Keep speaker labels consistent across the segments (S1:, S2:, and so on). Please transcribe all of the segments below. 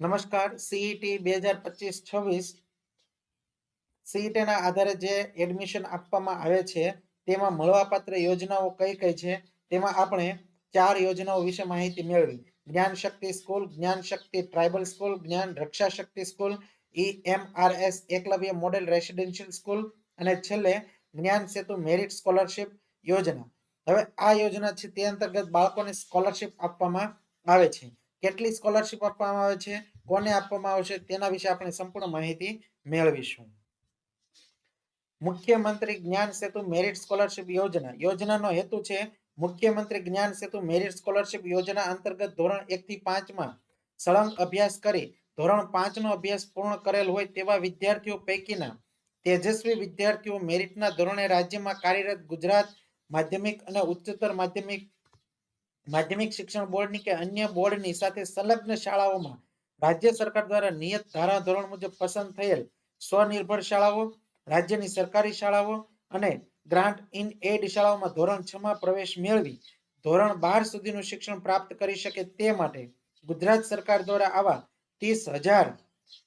S1: નમસ્કાર સીઈટી બે હજાર પચીસ છવ્વીસ. સીઈટીના આધારે જે એડમિશન આપવામાં આવે છે, તેમાં મળવાપાત્ર યોજનાઓ કઈ કઈ છે, તેમાં આપણે ચાર યોજનાઓ વિશે માહિતી મેળવી. જ્ઞાન શક્તિ સ્કૂલ જ્ઞાન Shakti tribal school, Gyan Raksha Shakti school E M R S Eklavya model residential school, અને છેલ્લે જ્ઞાન સેતુ મેરિટ સ્કોલરશિપ યોજના. હવે આ યોજના છે, તે અંતર્ગત બાળકોને સ્કોલરશિપ આપવામાં આવે છે. કેટલી સ્કોલરશિપ આપવામાં આવે છે? કોને આપવામાં આવશે તેના વિશે આપણે સંપૂર્ણ માહિતી મેળવીશું. મુખ્યમંત્રી જ્ઞાન સેતુ મેરિટ સ્કોલરશિપ યોજના. યોજનાનો હેતુ છે મુખ્યમંત્રી જ્ઞાન સેતુ મેરિટ સ્કોલરશિપ યોજના અંતર્ગત ધોરણ એક થી પાંચમાં સળંગ અભ્યાસ કરી ધોરણ પાંચનો અભ્યાસ પૂર્ણ કરેલ હોય તેવા વિદ્યાર્થીઓ પૈકીના તેજસ્વી વિદ્યાર્થીઓ મેરિટના ધોરણે રાજ્યમાં કાર્યરત ગુજરાત માધ્યમિક અને ઉચ્ચતર માધ્યમિક માધ્યમિક શિક્ષણ બોર્ડની કે અન્ય બોર્ડની સાથે સંલગ્ન શાળાઓમાં રાજ્ય સરકાર દ્વારા નિયત ધારા ધોરણ મુજબ પસંદ થયેલ સ્વનિર્ભર શાળાઓ, રાજ્યની સરકારી શાળાઓ અને ગ્રાન્ટ ઇન એડ શાળાઓમાં ધોરણ છ માં પ્રવેશ મેળવી ધોરણ બાર સુધીનું શિક્ષણ પ્રાપ્ત કરી શકે તે માટે ગુજરાત સરકાર દ્વારા આવા ત્રીસ હજાર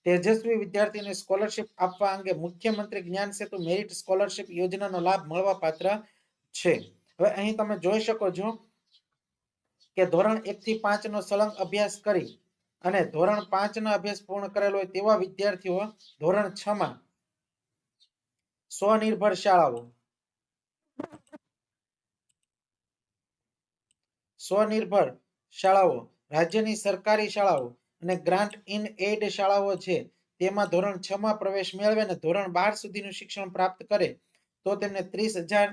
S1: તેજસ્વી વિદ્યાર્થીને સ્કોલરશિપ આપવા અંગે મુખ્યમંત્રી જ્ઞાન સેતુ મેરિટ સ્કોલરશિપ યોજનાનો લાભ મળવા પાત્ર છે. હવે અહીં તમે જોઈ શકો છો કે ધોરણ એક થી પાંચ નો સળંગ અભ્યાસ કરી અને ધોરણ પાંચ નો અભ્યાસ પૂર્ણ કરેલો હોય તેવા વિદ્યાર્થીઓ ધોરણ છ માં સ્વનિર્ભર શાળાઓ. સ્વનિર્ભર શાળાઓ, રાજ્યની સરકારી શાળાઓ અને ગ્રાન્ટ ઇન એડ શાળાઓ છે. તેમાં ધોરણ છ માં પ્રવેશ મેળવે અને ધોરણ બાર સુધીનું શિક્ષણ પ્રાપ્ત કરે તો તેમને ત્રીસ હજાર,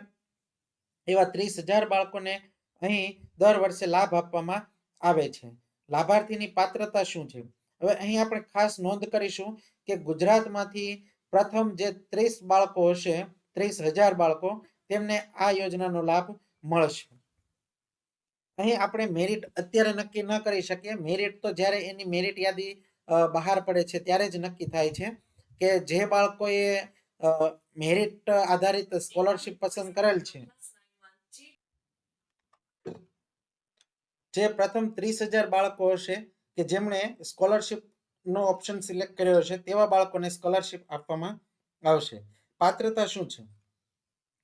S1: એવા ત્રીસ હજાર બાળકોને અહીં દર વર્ષે લાભ આપવામાં આવે છે. લાભાર્થીની પાત્રતા શું છે? હવે અહીં આપણે ખાસ નોંધ કરીશું કે ગુજરાતમાંથી પ્રથમ જે ત્રીસ બાળકો હશે, ત્રીસ હજાર બાળકો, તેમને આ યોજનાનો લાભ મળશે. અહીં આપણે મેરિટ અત્યારે નક્કી ન કરી શકીએ. મેરિટ તો જ્યારે એની મેરિટ યાદી બહાર પડે છે ત્યારે જ નક્કી થાય છે કે જે બાળકોએ મેરિટ આધારિત સ્કોલરશિપ પસંદ કરેલ છે જે પ્રથમ ત્રીસ હજાર બાળકો હશે કે જેમણે સ્કોલરશિપ નો ઓપ્શન સિલેક્ટ કર્યો હશે, તેવા બાળકોને સ્કોલરશિપ આપવામાં આવશે. પાત્રતા શું છે?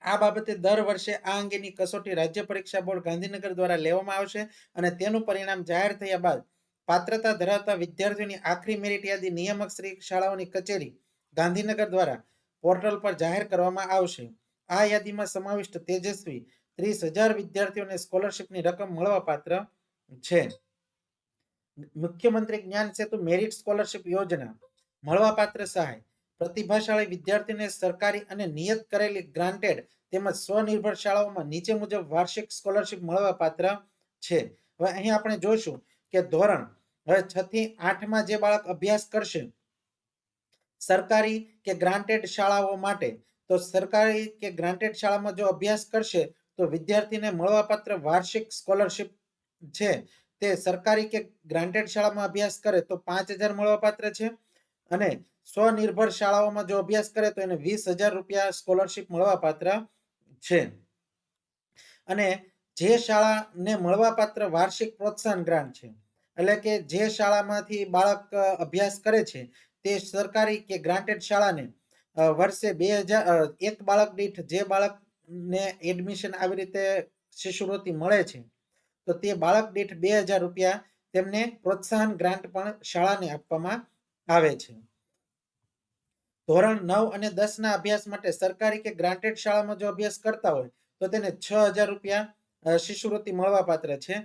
S1: આ બાબતે દર વર્ષે આ અંગેની કસોટી રાજ્ય પરીક્ષા બોર્ડ ગાંધીનગર દ્વારા લેવામાં આવશે અને તેનું પરિણામ જાહેર થયા બાદ પાત્રતા ધરાવતા વિદ્યાર્થીઓની આખરી મેરિટ યાદી નિયામક શ્રી શાળાઓની કચેરી ગાંધીનગર દ્વારા પોર્ટલ પર જાહેર કરવામાં આવશે. આ યાદીમાં સમાવિષ્ટ તેજસ્વી ત્રીસ હજાર વિદ્યાર્થીઓને સ્કોલરશિપની રકમ મળવા પાત્ર છે. મુખ્યમંત્રી જ્ઞાન સેતુ મેરિટ સ્કોલરશિપ યોજના, મળવાપાત્ર સહાય, પ્રતિભાશાળી વિદ્યાર્થીને સરકારી અને નિયત કરેલી ગ્રાન્ટેડ તેમજ સ્વનિર્ભર શાળાઓમાં નીચે મુજબ વાર્ષિક સ્કોલરશિપ મળવાપાત્ર છે. હવે અહીં આપણે જોઈશું કે ધોરણ હવે છ થી આઠમાં જે બાળક અભ્યાસ કરશે, સરકારી કે ગ્રાન્ટેડ શાળાઓ માટે, તો સરકારી કે ગ્રાન્ટેડ શાળામાં જો અભ્યાસ કરશે, તો વિદ્યાર્થીને મળવાપાત્ર વાર્ષિક સ્કોલરશિપ છે, તે સરકારી કે ગ્રાન્ટેડ શાળામાં અભ્યાસ કરે તો પાંચ હજાર મળવાપાત્ર છે અને સ્વનિર્ભર શાળાઓમાં જો અભ્યાસ કરે તો એને વીસ હજાર રૂપિયા સ્કોલરશિપ મળવાપાત્ર છે. અને જે શાળાને મળવાપાત્ર વાર્ષિક પ્રોત્સાહન ગ્રાન્ટ છે, એટલે કે જે શાળામાંથી બાળક અભ્યાસ કરે છે, તે સરકારી કે ગ્રાન્ટેડ શાળાને વર્ષે બે હજાર એક બાળક દીઠ જે બાળકને એડમિશન આવી રીતે શિષ્યવૃત્તિ મળે છે તો તે બાળક દીઠ બે હજાર રૂપિયા તેમને પ્રોત્સાહન ગ્રાન્ટ પણ શાળાને આપવામાં આવે છે. ધોરણ નવ અને દસ ના અભ્યાસ માટે સરકારી કે ગ્રાન્ટેડ શાળામાં જો અભ્યાસ કરતા હોય, તો તેને છ હજાર રૂપિયા શિષ્યવૃત્તિ મળવાપાત્ર છે.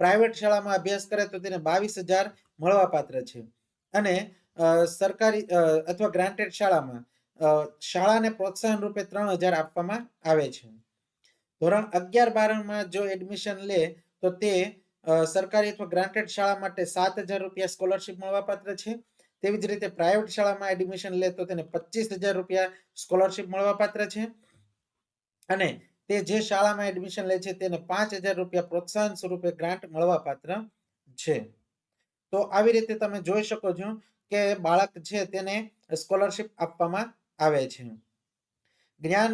S1: પ્રાઇવેટ શાળામાં અભ્યાસ કરે તો તેને બાવીસ હજાર મળવાપાત્ર છે. અને સરકારી અથવા ગ્રાન્ટેડ શાળામાં શાળાને પ્રોત્સાહન રૂપે ત્રણ હજાર આપવામાં આવે છે. ધોરણ અગિયાર બારમાં જો એડમિશન લે તો તે સરકારી અથવા ગ્રાન્ટેડ શાળા માટે સાત હજાર રૂપિયા સ્કોલરશીપ મળવાપાત્ર છે. તેવી જ રીતે પ્રાઇવેટ શાળામાં એડમિશન લે તો તેને પચીસ હજાર રૂપિયા સ્કોલરશીપ મળવાપાત્ર છે. અને તે જે શાળામાં એડમિશન લે છે તેને પાંચ હજાર રૂપિયા પ્રોત્સાહન સ્વરૂપે ગ્રાન્ટ મળવાપાત્ર છે. તો આવી રીતે તમે જોઈ શકો છો કે બાળક છે તેને સ્કોલરશીપ આપવામાં આવે છે. જ્ઞાન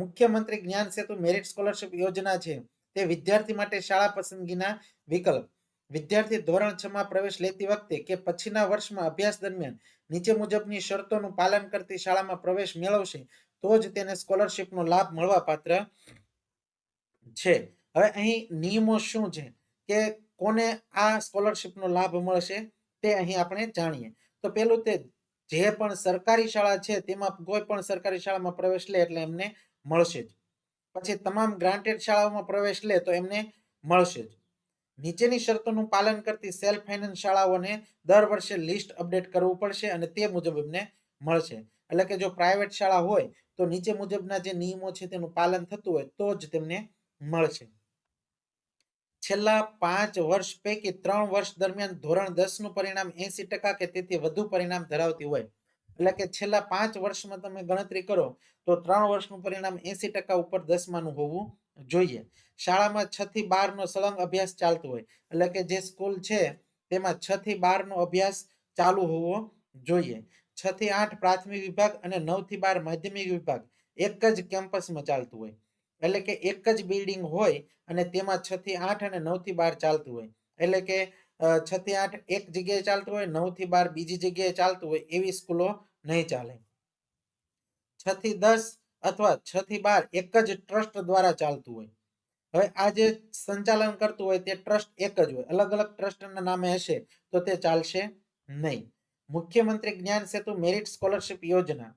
S1: મુખ્યમંત્રી જ્ઞાન સેતુ મેરિટ સ્કોલરશીપ યોજના છે. તે વિદ્યાર્થી માટે શાળા પસંદગીના વિકલ્પ. વિદ્યાર્થી ધોરણ છ માં પ્રવેશ લેતી વખતે કે પછીના વર્ષમાં અભ્યાસ દરમિયાન નીચે મુજબની શરતોનું પાલન કરતી શાળામાં પ્રવેશ મેળવશે, તો જ તેને સ્કોલરશીપનો લાભ મળવા પાત્ર છે. હવે અહીં નિયમો શું છે? કે કોને આ સ્કોલરશીપનો લાભ મળશે તે અહીં આપણે જાણીએ. તો પેલું તે જે પણ સરકારી શાળા છે તેમાં કોઈ પણ સરકારી શાળામાં પ્રવેશ લે એટલે એમને મળશે જ. પછી તમામ ગ્રાન્ટેડ શાળાઓમાં પ્રવેશ લે તો એમને મળશે જ. નીચેની શરતોનું પાલન કરતી સેલ્ફ ફાઇનાન્સ શાળાઓને દર વર્ષે લિસ્ટ અપડેટ કરવું પડશે અને તે મુજબ એમને મળશે. એટલે કે જો પ્રાઇવેટ શાળા હોય તો નીચે મુજબના જે નિયમો છે તેનું પાલન થતું હોય તો જ તેમને મળશે. છેલ્લા પાંચ વર્ષ પૈકી ત્રણ વર્ષ દરમિયાન ધોરણ દસનું પરિણામ એસી ટકા કે તેથી વધુ પરિણામ ધરાવતી હોય એટલે કે છેલ્લા પાંચ વર્ષમાં તમે ગણતરી કરો, તો ત્રણ વર્ષનું પરિણામ એસી ટકા ઉપર દસમાનું હોવું જોઈએ. શાળામાં છ થી બાર નો સળંગ અભ્યાસ ચાલતો હોય, એટલે કે જે સ્કૂલ છે, તેમાં છ થી બાર નો અભ્યાસ ચાલુ હોવો જોઈએ. છ થી આઠ પ્રાથમિક વિભાગ અને નવથી બાર માધ્યમિક વિભાગ એક જ કેમ્પસમાં ચાલતું હોય. એટલે કે એક જ બિલ્ડિંગ હોય અને તેમાં છ થી આઠ અને નવથી બાર ચાલતું હોય. એટલે કે છ થી આઠ એક જગ્યાએ ચાલતું હોય, નવથી બાર બીજી જગ્યાએ ચાલતું હોય, એવી સ્કૂલો નહીં ચાલે. છ થી દસ અથવા છ થી બાર એક જ ટ્રસ્ટ દ્વારા ચાલતું હોય. હવે આ જે સંચાલન કરતું હોય, તે ટ્રસ્ટ એક જ હોય. અલગ અલગ ટ્રસ્ટના નામે હશે, તો તે ચાલશે નહીં. મુખ્યમંત્રી જ્ઞાન સેતુ મેરિટ સ્કોલરશિપ યોજના.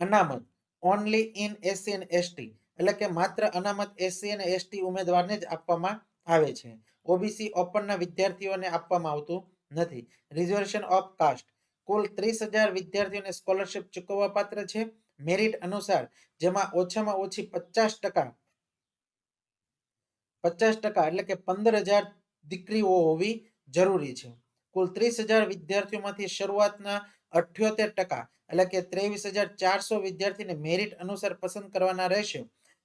S1: અનામત. Only in SC and ST. એટલે કે માત્ર અનામત એસસી અને એસટી ઉમેદવારને જ આપવામાં આવે છે. ઓબીસી ઓપનના વિદ્યાર્થીઓને આપવામાં આવતું નથી. રિઝર્વેશન ઓફ કાસ્ટ કુલ ત્રીસ હજાર વિદ્યાર્થીઓને સ્કોલરશિપ ચૂકવવા પાત્ર છે. મેરિટ અનુસાર જેમાં ઓછામાં ઓછી પચાસ ટકા પચાસ ટકા એટલે કે પંદર હજાર દીકરીઓ હોવી જરૂરી છે. કુલ ત્રીસ હજાર વિદ્યાર્થીઓમાંથી શરૂઆતના અઠ્યોતેર ટકા એટલે કે ત્રેવીસ હજાર ચારસો વિદ્યાર્થીને મેરિટ અનુસાર પસંદ કરવાના રહેશે.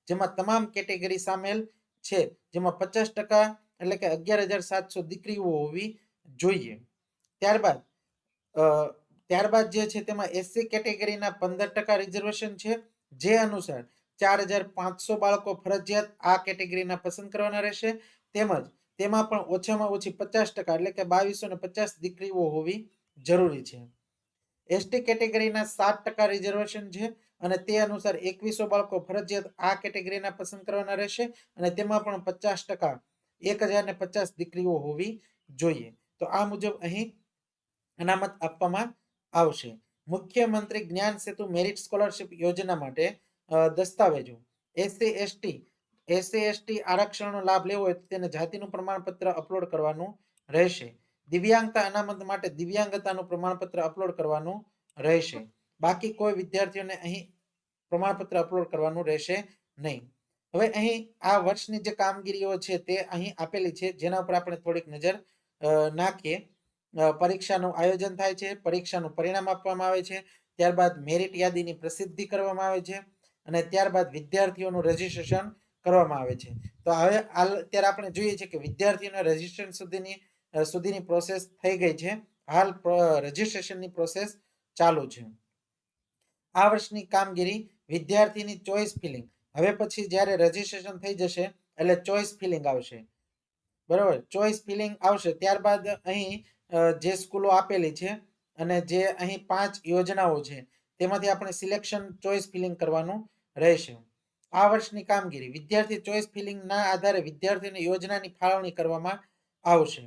S1: જેમાં તમામ કેટેગરી સામેલ છે. જેમાં પચાસ ટકા એટલે કે અગિયાર હજાર સાતસો દીકરીઓ હોવી જોઈએ. ત્યારબાદ ત્યારબાદ જે છે તેમાં એસસી કેટેગરીના પંદર ટકા રિઝર્વેશન છે. જે અનુસાર ચાર હજાર પાંચસો બાળકો ફરજિયાત આ કેટેગરીના પસંદ કરવાના રહેશે. તેમજ તેમાં પણ ઓછામાં ઓછી પચાસ ટકા એટલે કે બાવીસો ને પચાસ દીકરીઓ હોવી જરૂરી છે. એસટી કેટેગરીના સાત ટકા રિઝર્વેશન છે અને તે અનુસાર એકવીસો બાળકો ફરજિયાત આ કેટેગરીના પસંદ કરવાના રહેશે અને તેમાં પણ પચાસ ટકા એક હજાર પચાસ દીકરીઓ હોવી જોઈએ. તો આ મુજબ અહીં અનામત આપવામાં આવશે. મુખ્યમંત્રી જ્ઞાન સેતુ મેરિટ સ્કોલરશિપ યોજના માટે દસ્તાવેજો. એસસી એસટી એસસી એસટી આરક્ષણનો લાભ લેવો હોય તો તેને જાતિનું પ્રમાણપત્ર અપલોડ કરવાનું રહેશે. દિવ્યાંગતા અનામત માટે દિવ્યાંગતાનું પ્રમાણપત્ર અપલોડ કરવાનું રહેશે. બાકી કોઈ વિદ્યાર્થીઓને અહીં પ્રમાણપત્ર અપલોડ કરવાનું રહેશે નહીં. હવે અહીં આ વર્ષની જે કામગીરીઓ છે તે અહીં આપેલી છે, જેના ઉપર આપણે થોડીક નજર નાખીએ. પરીક્ષાનું આયોજન થાય છે, પરીક્ષાનું પરિણામ આપવામાં આવે છે, ત્યારબાદ મેરિટ યાદીની પ્રસિદ્ધિ કરવામાં આવે છે, અને ત્યારબાદ વિદ્યાર્થીઓનું રજીસ્ટ્રેશન કરવામાં આવે છે. તો હવે અત્યારે આપણે જોઈએ છીએ કે વિદ્યાર્થીઓના રજીસ્ટ્રેશન સુધીની સુધીની પ્રોસેસ થઈ ગઈ છે. હાલ રજીસ્ટ્રેશનની પ્રોસેસ ચાલુ છે. આ વર્ષની કામગીરી વિદ્યાર્થીની ચોઈસ ફિલિંગ હવે પછી જ્યારે રજીસ્ટ્રેશન થઈ જશે, એટલે ચોઇસ ફિલિંગ આવશે. બરાબર? ચોઇસ ફિલિંગ આવશે, ત્યારબાદ અહીં જે સ્કૂલો આપેલી છે અને જે અહીં પાંચ યોજનાઓ છે, તેમાંથી આપણે સિલેક્શન ચોઈસ ફિલિંગ કરવાનું રહેશે. આ વર્ષની કામગીરી, વિદ્યાર્થી ચોઈસ ફિલિંગના આધારે વિદ્યાર્થીની યોજનાની ફાળવણી કરવામાં આવશે.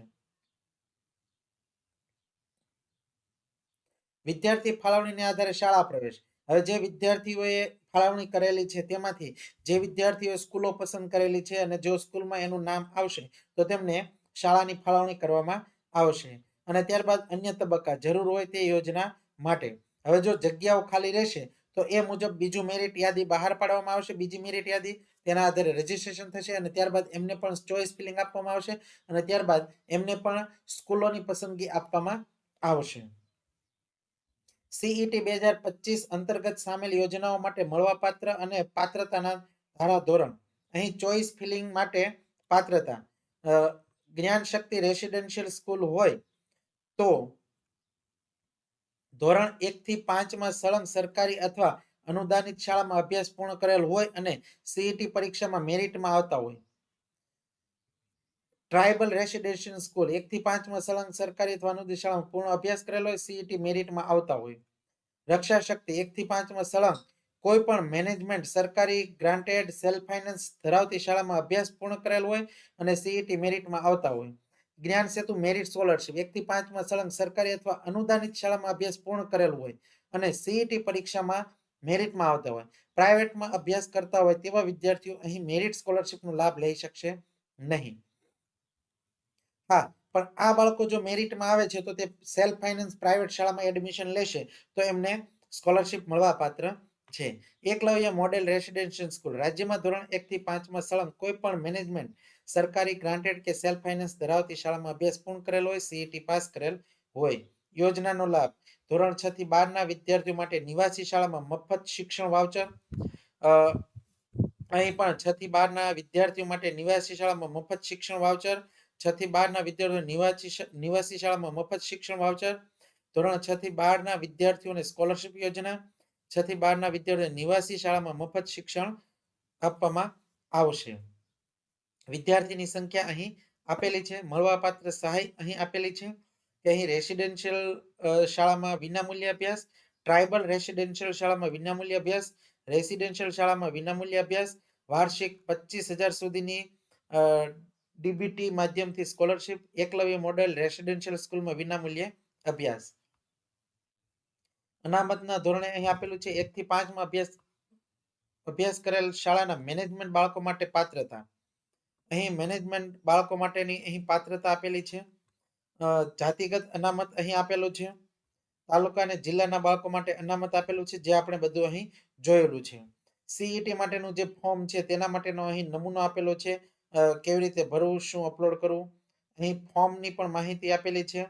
S1: વિદ્યાર્થી ફાળવણીને આધારે શાળા પ્રવેશ હવે જે વિદ્યાર્થીઓએ ફાળવણી કરેલી છે તેમાંથી જે વિદ્યાર્થીઓએ સ્કૂલો પસંદ કરેલી છે અને જો સ્કૂલમાં એનું નામ આવશે, તો તેમને શાળાની ફાળવણી કરવામાં આવશે. અને ત્યારબાદ અન્ય તબક્કા, જરૂર હોય તે યોજના માટે. હવે જો જગ્યાઓ ખાલી રહેશે, તો એ મુજબ બીજું મેરિટ યાદી બહાર પાડવામાં આવશે. બીજી મેરિટ યાદી તેના આધારે રજીસ્ટ્રેશન થશે અને ત્યારબાદ એમને પણ ચોઇસ ફિલિંગ આપવામાં આવશે અને ત્યારબાદ એમને પણ સ્કૂલોની પસંદગી આપવામાં આવશે. સીઈટી બે હજાર પચીસ અંતર્ગત સામેલ યોજનાઓ માટે મળવાપાત્ર અને પાત્રતાના ધારા ધોરણ અહીં ચોઈસ ફિલિંગ માટે પાત્રતા. જ્ઞાન શક્તિ રેસિડેન્શિયલ સ્કૂલ હોય તો ધોરણ એક થી પાંચમાં સળંગ સરકારી અથવા અનુદાનિત શાળામાં અભ્યાસ પૂર્ણ કરેલ હોય અને સીઈટી પરીક્ષામાં મેરિટમાં આવતા હોય. ટ્રાઇબલ રેસિડેન્શિયલ સ્કૂલ એક થી પાંચમાં સળંગ સરકારી અથવા અનુદાનિત શાળામાં પૂર્ણ અભ્યાસ કરેલો હોય સીઈટી મેરિટમાં આવતા હોય. રક્ષા શક્તિ એક થી પાંચમાં સળંગ કોઈ પણ મેનેજમેન્ટ સરકારી ગ્રાન્ટેડ સેલ્ફ ફાઇનાન્સ ધરાવતી શાળામાં અભ્યાસ પૂર્ણ કરેલ હોય અને સીઈટી મેરિટમાં આવતા હોય. જ્ઞાન સેતુ મેરિટ સ્કોલરશિપ એક થી પાંચમાં સળંગ સરકારી અથવા અનુદાનિત શાળામાં અભ્યાસ પૂર્ણ કરેલ હોય અને સીઈટી પરીક્ષામાં મેરિટમાં આવતા હોય. પ્રાઇવેટમાં અભ્યાસ કરતા હોય તેવા વિદ્યાર્થીઓ અહીં મેરિટ સ્કોલરશિપનો લાભ લઈ શકશે નહીં. હા, પણ આ બાળકો જો મેરિટમાં આવે છે, તો તે સેલ્ફ ફાઇનાન્સ પ્રાઇવેટ શાળામાં એડમિશન લેશે, તો એમને સ્કોલરશિપ મળવા પાત્ર છે. એકલવ્ય મોડેલ રેસિડેન્શિયલ સ્કૂલ રાજ્યમાં ધોરણ એક થી પાંચમાં સળંગ કોઈ પણ મેનેજમેન્ટ સરકારી ગ્રાન્ટેડ કે સેલ્ફ ફાઇનાન્સ ધરાવતી શાળામાં અભ્યાસ પૂર્ણ કરેલ હોય સીઈટી પાસ કરેલ હોય. યોજનાનો લાભ, ધોરણ છ થી બાર ના વિદ્યાર્થીઓ માટે નિવાસી શાળામાં મફત શિક્ષણ વાવચર અહીં પણ છ થી બાર ના વિદ્યાર્થીઓ માટે નિવાસી શાળામાં મફત શિક્ષણ વાઉચર છ થી બાર ના વિદ્યાર્થીઓ નિવાસી નિવાસી શાળામાં મફત શિક્ષણ વાવચર ધોરણ છ થી બાર ના વિદ્યાર્થીઓને સ્કોલરશિપ યોજના, છ થી બાર ના વિદ્યાર્થીઓ નિવાસી શાળામાં મફત શિક્ષણ આપવામાં આવશે. વિદ્યાર્થીની સંખ્યા અહીં આપેલી છે, મળવાપાત્ર સહાય અહીં આપેલી છે કે અહીં રેસિડેન્શિયલ શાળામાં વિનામૂલ્ય અભ્યાસ, ટ્રાઇબલ રેસિડેન્શિયલ શાળામાં વિનામૂલ્ય અભ્યાસ, રેસિડેન્શિયલ શાળામાં વિનામૂલ્ય અભ્યાસ, વાર્ષિક પચીસ હજાર સુધીની ડીબીટી માધ્યમથી સ્કોલરશિપ, એકલવ્ય મોડેલ, રેસિડેન્શિયલ સ્કૂલમાં વિનામૂલ્યે અભ્યાસ. અનામતના ધોરણે અહીં આપેલું છે એક થી પાંચમાં અભ્યાસ અભ્યાસ કરેલ શાળાના મેનેજમેન્ટ બાળકો માટે પાત્રતા. અહીં મેનેજમેન્ટ બાળકો માટેની અહીં પાત્રતા આપેલી છે. જાતિગત અનામત અહીં આપેલું છે. તાલુકા અને જિલ્લાના બાળકો માટે અનામત આપેલું છે, જે આપણે બધું અહીં જોયેલું છે. સીઈટી માટેનું જે ફોર્મ છે, તેના માટેનો અહીં નમૂનો આપેલો છે. કેવી રીતે ભરવું, શું અપલોડ કરવું? અહીં ફોર્મની પણ માહિતી આપેલી છે.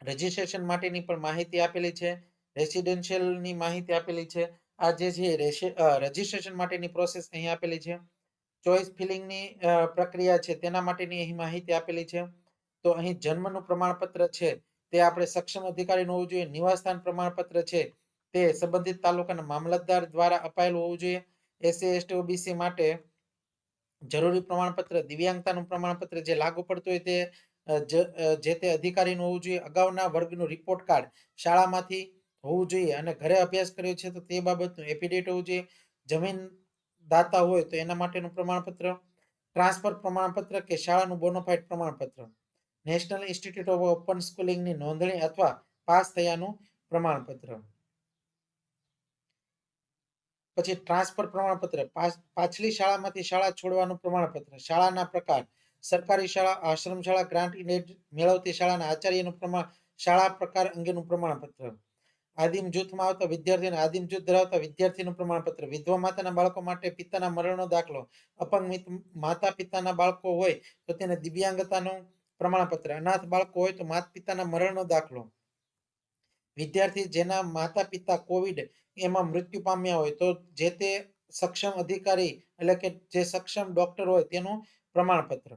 S1: રજીસ્ટ્રેશન માટેની પણ માહિતી આપેલી છે. રેસિડેન્શિયલની માહિતી આપેલી છે. આ જે છે રજીસ્ટ્રેશન માટેની પ્રોસેસ અહીં આપેલી છે. ચોઇસ ફિલિંગની પ્રક્રિયા છે તેના માટેની અહીં માહિતી આપેલી છે. તો અહીં જન્મનું પ્રમાણપત્ર છે તે આપણે સક્ષમ અધિકારીનું હોવું જોઈએ. નિવાસસ્થાન પ્રમાણપત્ર છે તે સંબંધિત તાલુકાના મામલતદાર દ્વારા અપાયેલું હોવું જોઈએ. એસસી એસટી ઓબીસી માટે જરૂરી પ્રમાણપત્ર, દિવ્યાંગતાનું પ્રમાણપત્ર જે લાગુ પડતું હોય તે જ- તે અધિકારીનું હોવું જોઈએ. અગાઉના વર્ગનું રિપોર્ટ કાર્ડ શાળામાંથી હોવું જોઈએ અને ઘરે અભ્યાસ કર્યો છે તો તે બાબતનું એફિડેવિટ હોવું જોઈએ. જમીન દાતા હોય તો એના માટેનું પ્રમાણપત્ર ટ્રાન્સફર પ્રમાણપત્ર કે શાળાનું બોનોફાઇડ પ્રમાણપત્ર. નેશનલ ઇન્સ્ટિટ્યૂટ ઓફ ઓપન સ્કૂલિંગની નોંધણી અથવા પાસ થયાનું પ્રમાણપત્ર. પછી ટ્રાન્સફર પ્રમાણપત્ર પાછલી શાળામાંથી શાળા છોડવાનું પ્રમાણપત્ર, શાળાના પ્રકાર, સરકારી શાળા, આશ્રમ શાળા, ગ્રાન્ટ મેળવતી શાળાના આચાર્યનું પ્રમાણ, શાળા પ્રકાર અંગેનું પ્રમાણપત્ર. આદિમ જૂથમાં આવતા વિદ્યાર્થીને આદિમ જૂથ ધરાવતા વિદ્યાર્થીનું પ્રમાણપત્ર, વિધવા માતાના બાળકો માટે પિતાના મરણનો દાખલો અપંગ માતા પિતાના બાળકો હોય તો તેને દિવ્યાંગતાનું પ્રમાણપત્ર, અનાથ બાળકો હોય તો માતા પિતાના મરણનો દાખલો. વિદ્યાર્થી જેના માતા પિતા કોવિડ એમાં મૃત્યુ પામ્યા હોય તો જે તે સક્ષમ અધિકારી એટલે કે જે સક્ષમ ડોક્ટર હોય તેનું પ્રમાણપત્ર.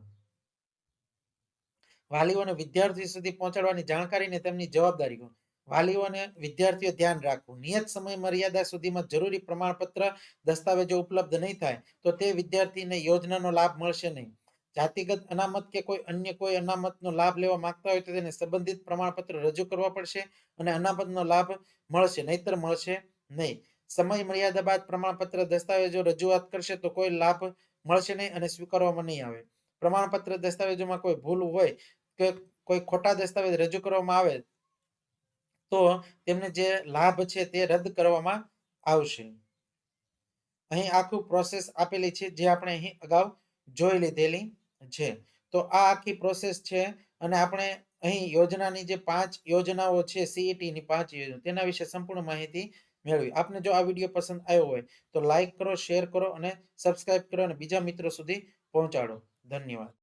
S1: વાલીઓને વિદ્યાર્થી સુધી પહોંચાડવાની જાણકારી ને તેમની જવાબદારીઓ વાલીઓને વિદ્યાર્થીઓ ધ્યાન રાખવું. નિયત સમય મર્યાદા સુધીમાં જરૂરી પ્રમાણપત્ર, દસ્તાવેજો ઉપલબ્ધ નહીં થાય તો તે વિદ્યાર્થીને યોજનાનો લાભ મળશે નહીં. જાતિગત અનામત કે કોઈ અન્ય કોઈ અનામતનો લાભ લેવા માંગતા હોય તો તેને સંબંધિત પ્રમાણપત્ર રજૂ કરવા પડશે અને અનામતનો લાભ મળશે, નહીતર મળશે નહીં. સમય મર્યાદા બાદ પ્રમાણપત્ર દસ્તાવેજો રજૂઆત કરશે તો કોઈ લાભ મળશે નહીં અને સ્વીકારવામાં નહીં આવે. પ્રમાણપત્ર દસ્તાવેજોમાં કોઈ ભૂલ હોય કે કોઈ ખોટા દસ્તાવેજ રજૂ કરવામાં આવે તો તેમને જે લાભ છે તે રદ કરવામાં આવશે. અહીં આખું પ્રોસેસ આપેલી છે જે આપણે અહીં અગાઉ જોઈ લીધેલી. છે. તો આ આખી પ્રોસેસ છે અને આપણે અહીં યોજનાની જે પાંચ યોજનાઓ છે સીઈટીની પાંચ યોજના, તેના વિશે સંપૂર્ણ માહિતી મેળવી. આપને જો આ વીડિયો પસંદ આવ્યો હોય, તો લાઈક કરો શેર કરો અને સબસ્ક્રાઈબ કરો અને બીજા મિત્રો સુધી પહોંચાડો. ધન્યવાદ.